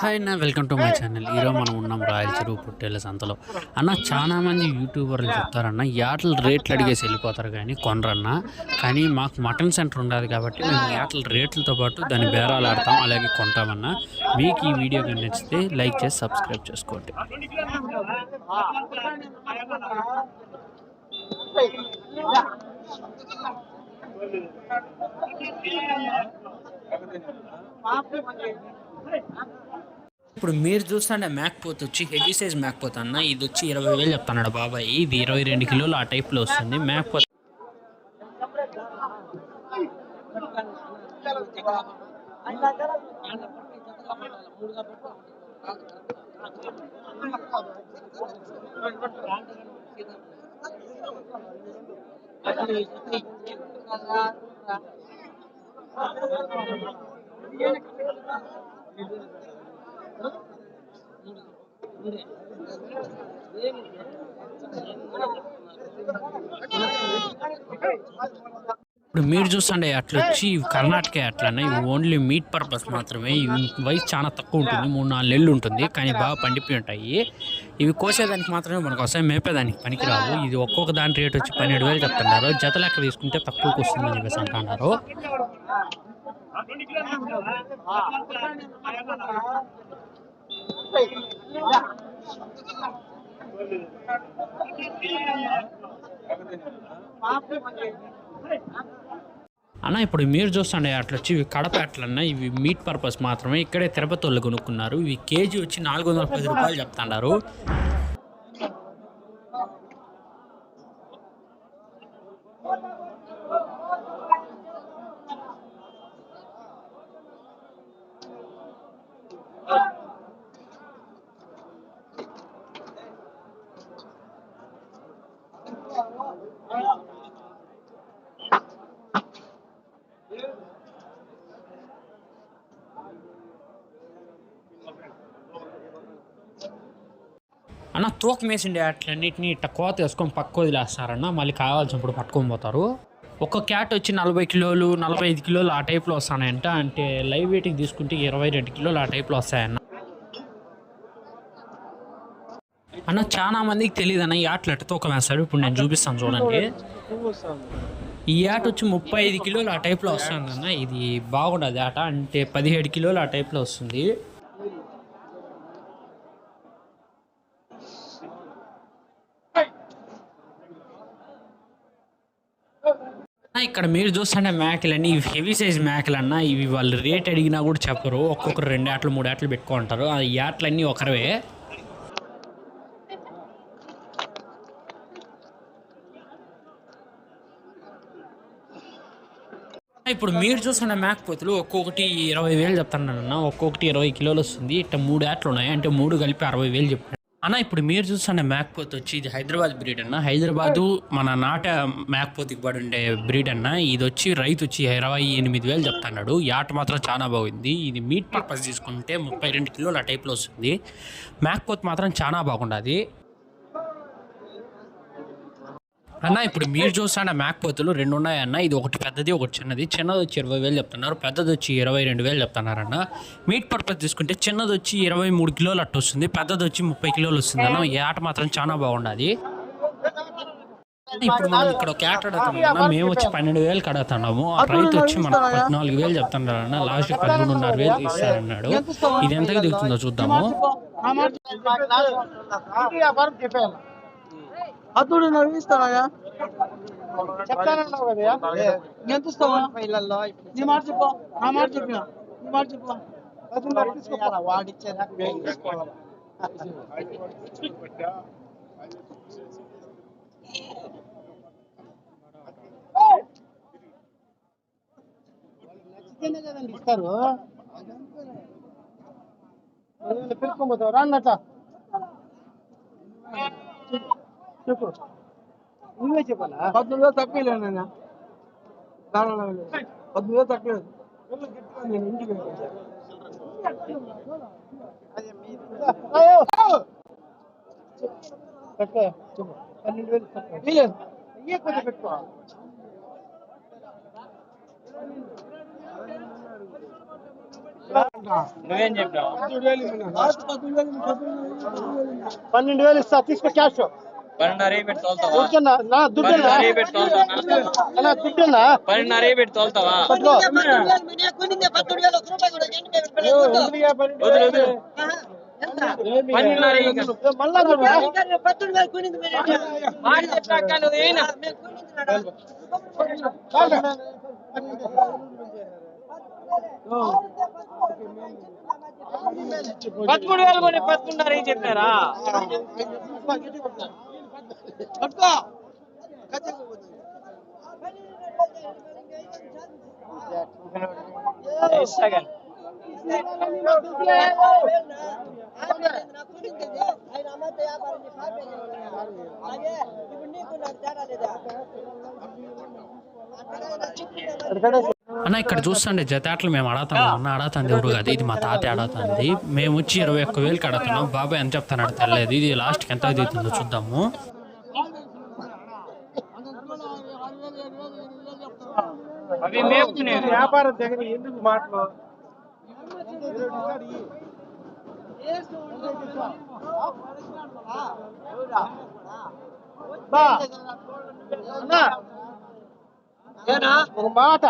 Hi అన్న welcome to my channel ఈరోజు మనం ఉన్నాం రాయల చెరువు పుట్టేళ్ళ సంతలో. అన్న చాలా మంది యూట్యూబర్లు చెప్తారన్న యాటల రేట్లు అడిగేసి వెళ్ళిపోతారు కానీ కొనరన్న. కానీ మాకు మటన్ సెంటర్ ఉండదు కాబట్టి మేము యాటల రేట్లతో పాటు దాని బేరాలు ఆడతాం అలాగే కొంటామన్న. మీకు ఈ వీడియో కానీ నచ్చితే లైక్ చేసి సబ్స్క్రైబ్ చేసుకోండి. ఇప్పుడు మీరు చూస్తుంటే మ్యాక్పోత్ వచ్చి హెవీ సైజ్ మ్యాక్పోత్ అన్న ఇది వచ్చి ఇరవై వేలు చెప్తున్నాడు బాబాయ్. ఇది ఇరవై రెండు కిలోలు ఆ టైప్లో వస్తుంది. మ్యాక్పోత్ ఇప్పుడు మీరు చూస్తుండే అట్లా వచ్చి ఇవి కర్ణాటక అట్లనే ఇవి ఓన్లీ మీట్ పర్పస్ మాత్రమే. ఇవి వయసు చాలా తక్కువ ఉంటుంది మూడు నాలుగు నెలలు ఉంటుంది కానీ బాగా పండిపోయి ఉంటాయి ఇవి కోసేదానికి మాత్రమే మనకు వస్తాయి మేపేదానికి పనికిరావు. ఇది ఒక్కొక్క దాని రేట్ వచ్చి పన్నెండు వేలు చెప్తున్నారు. జత లెక్క తీసుకుంటే తక్కువకి వస్తుందని చెప్పేసి అంటున్నారు. అన్న ఇప్పుడు మీరు చూస్తుండే అట్లా వచ్చి ఇవి కడప అట్లన్నా ఇవి మీట్ పర్పస్ మాత్రమే ఇక్కడే తిరుపతి వాళ్ళు కొనుక్కున్నారు. ఇవి కేజీ వచ్చి నాలుగు వందల పది రూపాయలు చెప్తాండారు. అన్న తూకం వేసిండే ఇట్ట కోత వేసుకొని పక్క వదిలేస్తారన్న మళ్ళీ కావాల్సినప్పుడు పట్టుకొని పోతారు. ఒక క్యాట్ వచ్చి నలభై కిలోలు నలభై ఐదు కిలోలు ఆ టైప్లో వస్తానంట అంటే లైవ్ వెయిట్కి తీసుకుంటే ఇరవై రెండు కిలోలు ఆ టైప్లో వస్తాయన్న. అన్న చాలా మందికి తెలియదు అన్న ఈ ఆటలు ఎట్ట తూకం వేస్తాడు? ఇప్పుడు నేను చూపిస్తాను చూడండి. ఈ ఆట వచ్చి ముప్పై ఐదు కిలోలు ఆ టైప్లో వస్తుంది అన్న ఇది బాగుండదు ఆట అంటే పదిహేడు కిలోలు ఆ టైప్లో వస్తుంది. ఇక్కడ మీరు చూస్తుంటే మేకలు ఇవి హెవీ సైజ్ మేకలు అన్న ఇవి వాళ్ళు రేట్ అడిగినా కూడా చెప్పరు. ఒక్కొక్కరు రెండు ఆటలు మూడు ఆటలు పెట్టుకుంటారు ఆ ఈ ఆటలన్నీ ఒకరివే ఇప్పుడు మీరు చూస్తున్న మేకపోతులు ఒక్కొక్కటి ఇరవై వేలు చెప్తానన్న ఒక్కొక్కటి ఇరవై కిలోలు వస్తుంది. ఇట్లా మూడు ఆటలు ఉన్నాయి అంటే మూడు కలిపి అరవై వేలు చెప్పాను అన్న ఇప్పుడు మీరు చూస్తున్న మేకపోతు వచ్చి ఇది హైదరాబాద్ బ్రీడ్ అన్న. హైదరాబాదు మన నాట మేకపోతుకి దిగుబడి ఉండే బ్రీడ్ అన్న. ఇది వచ్చి రైతు వచ్చి ఇరవై ఎనిమిది వేలు చెప్తున్నాడు. యాట మాత్రం చాలా బాగుంది. ఇది మీట్ పర్పస్ తీసుకుంటే ముప్పై రెండు కిలోల టైప్లో వస్తుంది. మేకపోతు మాత్రం చాలా బాగుండదు. అన్న ఇప్పుడు మీరు చూస్తున్న మేకపోతులు రెండు ఉన్నాయన్న ఇది ఒకటి పెద్దది ఒకటి చిన్నది. చిన్నది వచ్చి ఇరవై వేలు చెప్తున్నారు. పెద్దది వచ్చి ఇరవై రెండు వేలు చెప్తున్నారన్న మీట్ పర్పస్ తీసుకుంటే చిన్నది వచ్చి ఇరవై మూడు కిలోలు అట్టు వస్తుంది. పెద్దది వచ్చి ముప్పై కిలోలు వస్తుంది అన్న. ఈ ఆట మాత్రం చాలా బాగుండదు. ఇప్పుడు మనం ఇక్కడ ఒక ఆట అడుగుతున్నాం మేము వచ్చి పన్నెండు వేలు కడుగుతున్నాము. ఆ రైతు వచ్చి మనకు పద్నాలుగు వేలు చెప్తున్నారు అన్న. లాస్ట్ పదమూడున్నర వేలు ఇస్తారన్నాడు ఇది ఎంతగా దిగుతుందో చూద్దాము. అతడు నవ్విస్తానయ్యా చెప్తానన్నావు కదా ఎంత ఇస్తావా? నీ మాట చెప్పు నా మాట చెప్పిన నీ మాట చెప్పు. నచ్చితేనే కదండి ఇస్తారు. పిలుచుకోబోతావు చెప్పు. నువ్వే చెప్పాలా? పద్నాలుగు వేలు తక్కువ లేనన్నా పద్నాలుగు వేలు తక్కువ లేదు. నేను ఇంటికి వెళ్ళాను. అయ్యో! తక్కువ చెప్పు. పన్నెండు వేలు తక్కువ. వీలేదు అయ్యే కొంచెం పెట్టుకో. నువ్వేం చెప్పావు? పన్నెండు వేలు ఇస్తా తీసుకో క్యాష్. పన్నెండున్నర పెట్టి తోలుతావా పన్నెండున్నర పెట్టి తోలుతావా పన్నెండున్నర పెట్టి తోలుతావా వదిలు వదిలు? పదమూడు వేలు కొని పదకొండున్నర చెప్పారా పట్టుకో అన్న ఇక్కడ చూస్తుండే జతాట్లు మేము అడతాము అన్న అడతాంది ఎవరు కాదు. ఇది మా తాత అడతాంది మేము వచ్చి ఇరవై ఒక్క వేలకి అడుగుతున్నాం బాబాయ్ ఎంత చెప్తాను అడతలేదు ఇది లాస్ట్కి ఎంత అవుతుందో చూద్దాము. అవి మేపుకునే వ్యాపారం దగ్గర ఎందుకు మాటలు? ఒక మాట.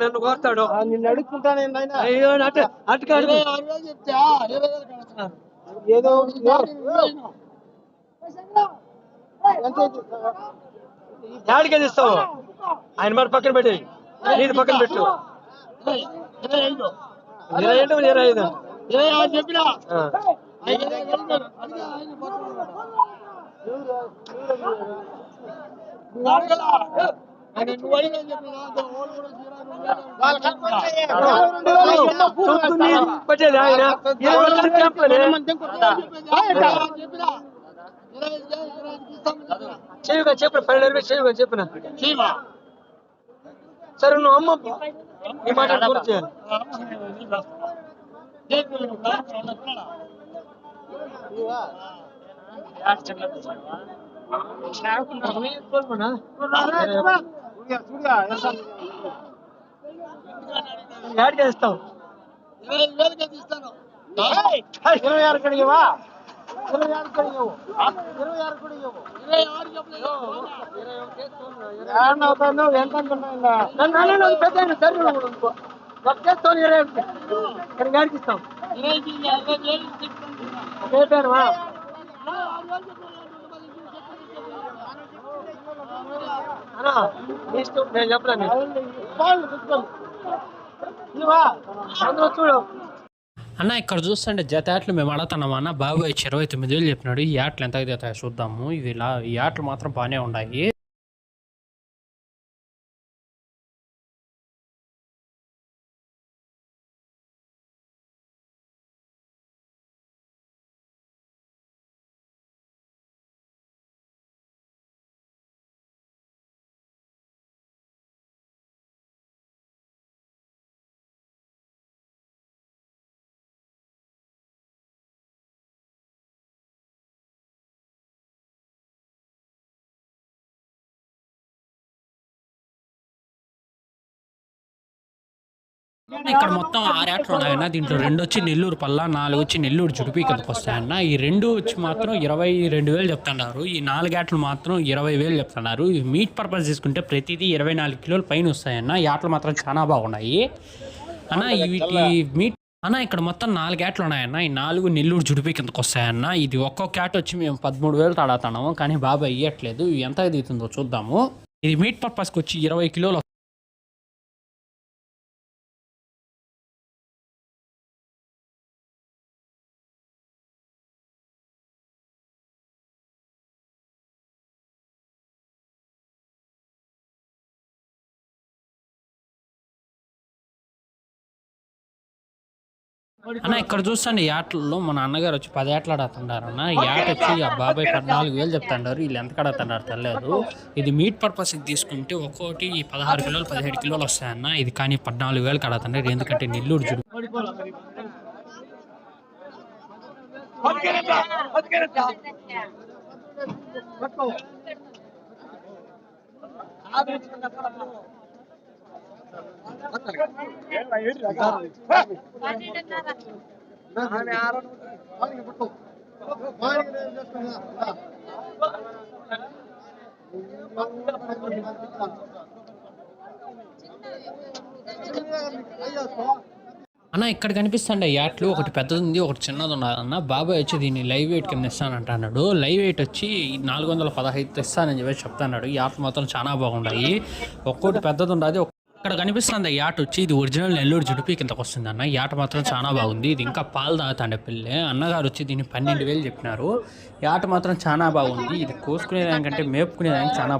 నన్ను కోరుతాడు. నిన్ను అడుగుతుంటానే. అయ్యో అటు అటు కాదు ఏదో ఎంత యాడికి ఇస్తావు? ఆయన మరి పక్కన పెట్టి నీది పక్కన పెట్టు. ఇరవై ఐదు ఇరవై ఐదు. చెప్పినా ఆ. చూస్తుంది, పట్టేది ఆయన. చెప్పలే చెయ్యగా చెప్పిన పన్నెండు వేలు చెప్పిన? సరే నువ్వు అమ్మ ఈ మాట పూర్తి చేయాలి. యాడికి ఇస్తావు ఇరవై ఆరు కడిగవా ఇరవై ఆరు కడిగవు ఇరవై ఆరు కడిగవు ఏమన్నా అవుతాను ఎంత అనుకున్నా నన్ను నన్ను పెద్ద ఆయన సరే వచ్చేస్తాను ఇరవై ఇక్కడ గాడికి ఇస్తాం ఇష్టం నేను చెప్పలేను అందరూ చూడు అన్న ఇక్కడ చూస్తుంటే జత ఆటలు మేము అడుగుతున్నాం అన్న? బాబాయ్ ఇచ్చి ఇరవై తొమ్మిది వేలు చెప్పినాడు. ఈ ఆటలు ఎంత అయితే చూద్దాము. ఇవి ఇలా ఈ ఆటలు మాత్రం బాగానే ఉన్నాయి. ఇక్కడ మొత్తం ఆరు ఆటలు ఉన్నాయన్న దీంట్లో రెండు వచ్చి నెల్లూరు పల్లా నాలుగు వచ్చి నెల్లూరు జుడిపి కిందకు వస్తాయన్న ఈ రెండు వచ్చి మాత్రం ఇరవై రెండు వేలు చెప్తున్నారు. ఈ నాలుగు ఏటలు మాత్రం ఇరవై వేలు చెప్తున్నారు. ఈ మీట్ పర్పస్ తీసుకుంటే ప్రతిదీ ఇరవై నాలుగు కిలోలు పైన వస్తాయన్న ఈ ఆటలు మాత్రం చాలా బాగున్నాయి. అన్న వీటి మీట్ అన్న ఇక్కడ మొత్తం నాలుగు ఆటలు ఉన్నాయన్న ఈ నాలుగు నెల్లూరు జుడిపి కిందకు వస్తాయన్న ఇది ఒక్కొక్క ఆట వచ్చి మేము పదమూడు వేలు తాడుతున్నాము. కానీ బాబాయ్ ఇవ్వట్లేదు ఎంత అవుతుందో చూద్దాము. ఇది మీట్ పర్పస్కి వచ్చి ఇరవై కిలోలు అన్న ఇక్కడ చూస్తాండి ఈ ఆటల్లో మన అన్నగారు వచ్చి పది ఆటలు ఆడుతున్నారు అన్న. ఈ ఆట వచ్చి ఆ బాబాయ్ పద్నాలుగు వేలు చెప్తున్నారు వీళ్ళు ఎంత కడుతున్నారు తెలియదు ఇది మీట్ పర్పస్ తీసుకుంటే ఒక్కోటి పదహారు కిలోలు పదిహేడు కిలోలు వస్తాయన్న ఇది కానీ పద్నాలుగు వేలు కడుతున్నారు ఎందుకంటే నెల్లూరు జుడు అన్న ఇక్కడ కనిపిస్తుండే యాట్లు. ఒకటి పెద్దది ఉంది ఒకటి చిన్నది ఉన్నది అన్న బాబాయ్ వచ్చి దీన్ని లైవ్ వెయిట్ కింద ఇస్తానంట అన్నాడు లైవ్ వెయిట్ వచ్చి నాలుగు వందల పదహైదు ఇస్తానని చెప్పి చెప్తాడు ఈ యాట్లు మాత్రం చాలా బాగున్నాయి ఒక్కోటి పెద్దది ఉండదు ఇక్కడ కనిపిస్తుంది ఈ వచ్చి ఇది ఒరిజినల్ నెల్లూరు జుడిపి కిందకు వస్తుంది అన్న యాట మాత్రం చాలా బాగుంది. ఇది ఇంకా పాలు తాగుతాండే పిల్లే అన్నగారు వచ్చి దీన్ని పన్నెండు వేలు చెప్పినారు. ఈ ఆట మాత్రం చాలా బాగుంది. ఇది కోసుకునే దానికంటే మేపుకునే దానికి చాలా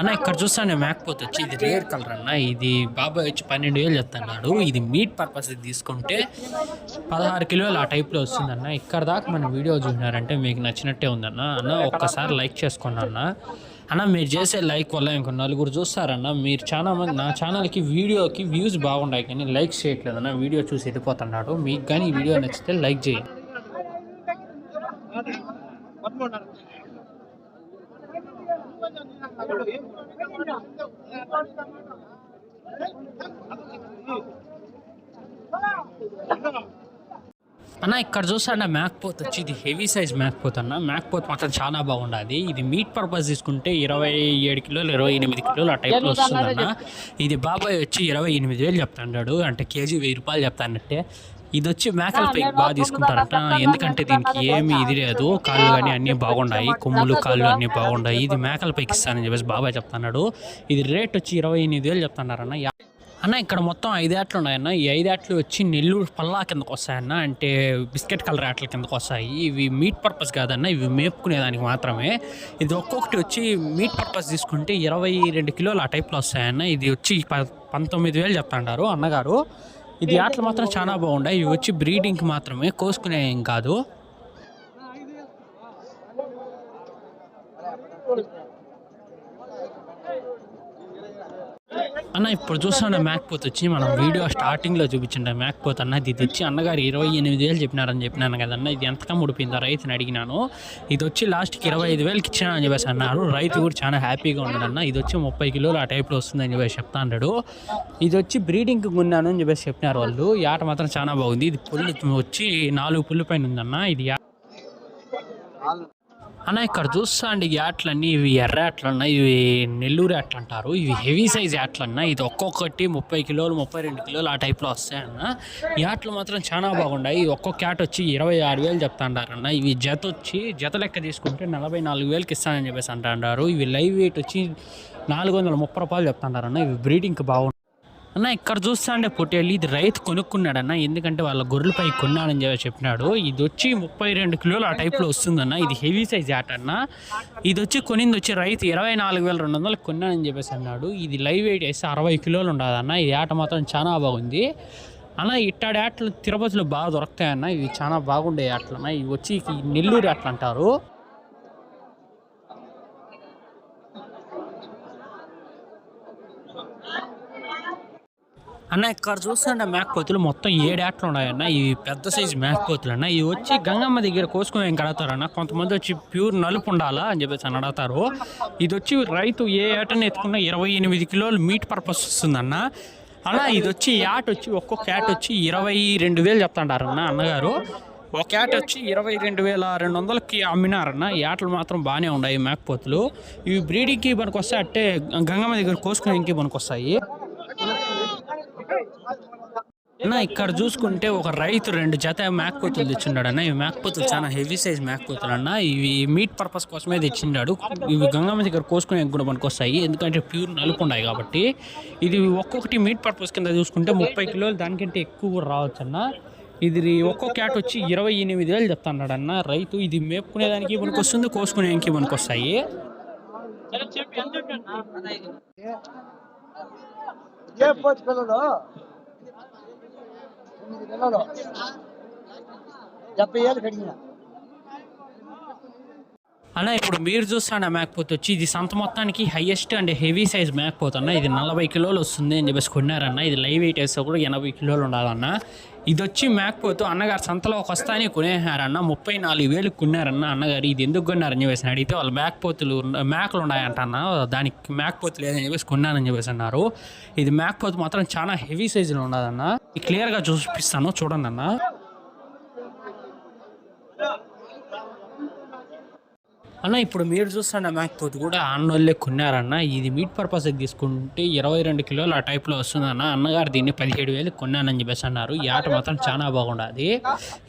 అన్న ఇక్కడ చూస్తాను మేకపోతే వచ్చి ఇది రేర్ కలర్ అన్న. ఇది బాబాయ్ వచ్చి పన్నెండు వేలు చెప్తున్నాడు. ఇది మీట్ పర్పస్ తీసుకుంటే పదహారు కిలోలు ఆ టైప్లో వస్తుందన్న. ఇక్కడ దాకా మన వీడియో చూసినారంటే మీకు నచ్చినట్టే ఉందన్న. అన్న ఒక్కసారి లైక్ చేసుకోండి అన్న. అన్న మీరు చేసే లైక్ వల్ల ఇంకో నలుగురు చూస్తారన్న. మీరు చాలా మంది నా ఛానల్కి వీడియోకి వ్యూస్ బాగున్నాయి కానీ లైక్ చేయట్లేదు అన్న. వీడియో చూసి వెళ్ళిపోతున్నాడు. మీకు కానీ ఈ వీడియో నచ్చితే లైక్ చేయండి. అన్న ఇక్కడ చూస్తాండ మ్యాక్పోత్ వచ్చి ఇది హెవీ సైజ్ మ్యాక్పోత్ అన్న. మ్యాక్పోత్ మాత్రం చాలా బాగుండదు. ఇది మీట్ పర్పస్ తీసుకుంటే ఇరవై ఏడు కిలోలు ఇరవై ఎనిమిది కిలోలు ఆ టైప్లో వస్తుందన్న. ఇది బాబాయ్ వచ్చి ఇరవై ఎనిమిది వేలు చెప్తాడు అంటే కేజీ వెయ్యి రూపాయలు చెప్తానంటే ఇది వచ్చి మేకల పైకి బాగా తీసుకుంటారంట. ఎందుకంటే దీనికి ఏమి ఇది లేదు. కాళ్ళు కానీ అన్నీ బాగున్నాయి కొమ్ములు కాళ్ళు అన్నీ బాగున్నాయి ఇది మేకల పైకి ఇస్తానని చెప్పేసి బాబాయ్ చెప్తున్నాడు. ఇది రేట్ వచ్చి ఇరవై ఎనిమిది వేలు చెప్తున్నారన్న. అన్న ఇక్కడ మొత్తం ఐదు యాట్లు ఉన్నాయన్న. ఈ ఐదు యాట్లు వచ్చి నెల్లూరు పల్లా కిందకు వస్తాయన్న. అంటే బిస్కెట్ కలర్ యాట్ల కిందకు వస్తాయి. ఇవి మీట్ పర్పస్ కాదన్న. ఇవి మేపుకునేదానికి మాత్రమే. ఇది ఒక్కొక్కటి వచ్చి మీట్ పర్పస్ తీసుకుంటే ఇరవై రెండు కిలోలు ఆ టైప్లో వస్తాయన్న. ఇది వచ్చి ప పంతొమ్మిది వేలు చెప్తాండారు అన్నగారు. ఇది యాట్లు మాత్రం చాలా బాగుండాయి. ఇవి వచ్చి బ్రీడింగ్కి మాత్రమే కోసుకునే ఏం కాదు. అన్న ఇప్పుడు చూస్తున్న మ్యాక్పోత్ వచ్చి మనం వీడియో స్టార్టింగ్లో చూపించిండే. మ్యాక్పోత్ అన్న ఇది వచ్చి అన్నగారు ఇరవై ఎనిమిది వేలు చెప్పినారని చెప్పినాను కదన్న ఇది ఎంతగా ముడిపోయిందో రైతుని అడిగినాను. ఇది వచ్చి లాస్ట్కి ఇరవై ఐదు వేలకి ఇచ్చినా అని చెప్పేసి అన్నారు. రైతు కూడా చాలా హ్యాపీగా ఉన్నాడన్న ఇది వచ్చి ముప్పై కిలోలు ఆ టైప్లో వస్తుందని చెప్పేసి చెప్తా అన్నాడు ఇది వచ్చి బ్రీడింగ్కి ఉన్నాను అని చెప్పేసి చెప్పినారు వాళ్ళు. ఆట మాత్రం చాలా బాగుంది. ఇది పుల్లు వచ్చి నాలుగు పుల్లు పైన ఉందన్న ఇది అన్న ఇక్కడ చూస్తా అండి ఈ యాట్లన్నీ ఇవి ఎర్ర యాట్లు ఇవి నెల్లూరు యాట్లు అంటారు ఇవి హెవీ సైజ్ యాట్లు అన్న ఇది ఒక్కొక్కటి ముప్పై కిలోలు ముప్పై రెండు కిలోలు ఆ టైప్లో వస్తాయన్న ఈ యాట్లు మాత్రం చాలా బాగున్నాయి ఒక్కొక్క యాట్ వచ్చి ఇరవై ఆరు వేలు చెప్తాండారన్న ఇవి జత వచ్చి జత లెక్క తీసుకుంటే నలభై నాలుగు వేలకి ఇస్తానని చెప్పేసి అంటారు ఇవి లైవ్ వెయిట్ వచ్చి నాలుగు వందల ముప్పై రూపాయలు చెప్తాండారన్న ఇవి బ్రీడింగ్కి బాగుంటాయి. అన్న ఇక్కడ చూస్తా అంటే పొట్టేళ్ళు. ఇది రైతు కొనుక్కున్నాడన్న. ఎందుకంటే వాళ్ళ గొర్రెలపై కొన్నాడని చెప్పి చెప్పినాడు. ఇది వచ్చి ముప్పై రెండు కిలోలు ఆ టైప్లో వస్తుందన్న. ఇది హెవీ సైజ్ ఆట అన్న. ఇది వచ్చి కొనింది వచ్చి రైతు ఇరవై నాలుగు వేల రెండు వందలు కొన్నాడని చెప్పేసి అన్నాడు. ఇది లైవ్ వెయిట్ వేసి అరవై కిలోలు ఉండదన్న. ఈ ఆట మాత్రం చాలా బాగుంది. అన్న ఇట్టాడి ఆటలు తిరుపతిలో బాగా దొరుకుతాయన్న. ఇవి చాలా బాగుండే ఆటలు అన్న ఇవి వచ్చి నెల్లూరు ఆటలు అంటారు. అన్న ఇక్కడ చూస్తుంటే మేకపోతులు మొత్తం ఏడు ఆటలు ఉన్నాయన్న ఇవి పెద్ద సైజు మేకపోతులు అన్న. ఇవి వచ్చి గంగమ్మ దగ్గర కోసుకుని ఏం కడతారన్న కొంతమంది వచ్చి ప్యూర్ నలుపు ఉండాలా అని చెప్పేసి అని అడతారు ఇది వచ్చి రైతు ఏ ఏటని ఎత్తుకున్నా ఇరవై ఎనిమిది కిలోలు మీట్ పర్పస్ వస్తుందన్న అలా ఇది వచ్చి యాట్ ఆట వచ్చి ఒక్కొక్క యాట్ వచ్చి ఇరవై రెండు వేలు చెప్తాండారన్న అన్నగారు. ఒక యాట్ వచ్చి ఇరవై రెండు వేల రెండు వందలకి అమ్మినారన్న ఈ ఆటలు మాత్రం బాగానే ఉన్నాయి మేకపోతులు ఇవి బ్రీడింగ్కి పనికి వస్తాయి అట్టే గంగమ్మ దగ్గర కోసుకునేకి పనికి వస్తాయి. అన్న ఇక్కడ చూసుకుంటే ఒక రైతు రెండు జత మేకపోతులు తెచ్చిండాడు అన్న ఇవి మేకపోతులు చాలా హెవీ సైజ్ మేకపోతులు అన్న ఇవి మీట్ పర్పస్ కోసమే తెచ్చిండాడు. ఇవి గంగమ్మ దగ్గర కోసుకునే కూడా మనకు వస్తాయి. ఎందుకంటే ప్యూర్ నలుపు ఉన్నాయి కాబట్టి. ఇది ఒక్కొక్కటి మీట్ పర్పస్ కింద చూసుకుంటే ముప్పై కిలోలు దానికంటే ఎక్కువ రావచ్చు అన్న ఇది ఒక్కో క్యాట్ వచ్చి ఇరవై ఎనిమిది వేలు చెప్తాడు అన్న రైతు. ఇది మేపుకునేదానికి మనకు వస్తుంది కోసుకునేదానికి మనకు వస్తాయి. ఏ పోటీ పిల్లలు? తొమ్మిది పిల్లలు. డెబ్బై ఏళ్ళు కడిగిన అన్న ఇప్పుడు మీరు చూస్తున్న మేకపోతే వచ్చి ఇది సంత మొత్తానికి హైయెస్ట్ అండ్ హెవీ సైజ్ మేకపోతే అన్న ఇది నలభై కిలోలు వస్తుంది అని చెప్పేసి కొన్నారన్న ఇది లైవ్ వెయిట్ వేస్తే కూడా ఎనభై కిలోలు ఉండాలన్న. ఇది వచ్చి మేకపోతూ అన్నగారు సంతలో ఒక వస్తానే కొనేసారన్న ముప్పై నాలుగు వేలు కొన్నారన్న అన్నగారు ఇది ఎందుకు కొన్నారని చెప్పేసి అడిగితే వాళ్ళు మేకపోతులు మేకలు ఉన్నాయంట అన్న దానికి మేకపోతు లేదని చెప్పేసి కొన్నానని చెప్పేసి అన్నారు. ఇది మేకపోతు మాత్రం చాలా హెవీ సైజులో ఉన్నదన్న. క్లియర్గా చూపిస్తాను చూడండి అన్న అన్న ఇప్పుడు మీరు చూస్తున్న మేకపోతు కూడా అన్నోళ్ళే కొన్నారన్న ఇది మీట్ పర్పస్ తీసుకుంటే ఇరవై రెండు కిలోలు ఆ టైప్లో వస్తుందన్న అన్నగారు దీన్ని పదిహేడు వేలు కొన్నానని చెప్పేసి అన్నారు. ఈ ఆట మాత్రం చాలా బాగుండదు.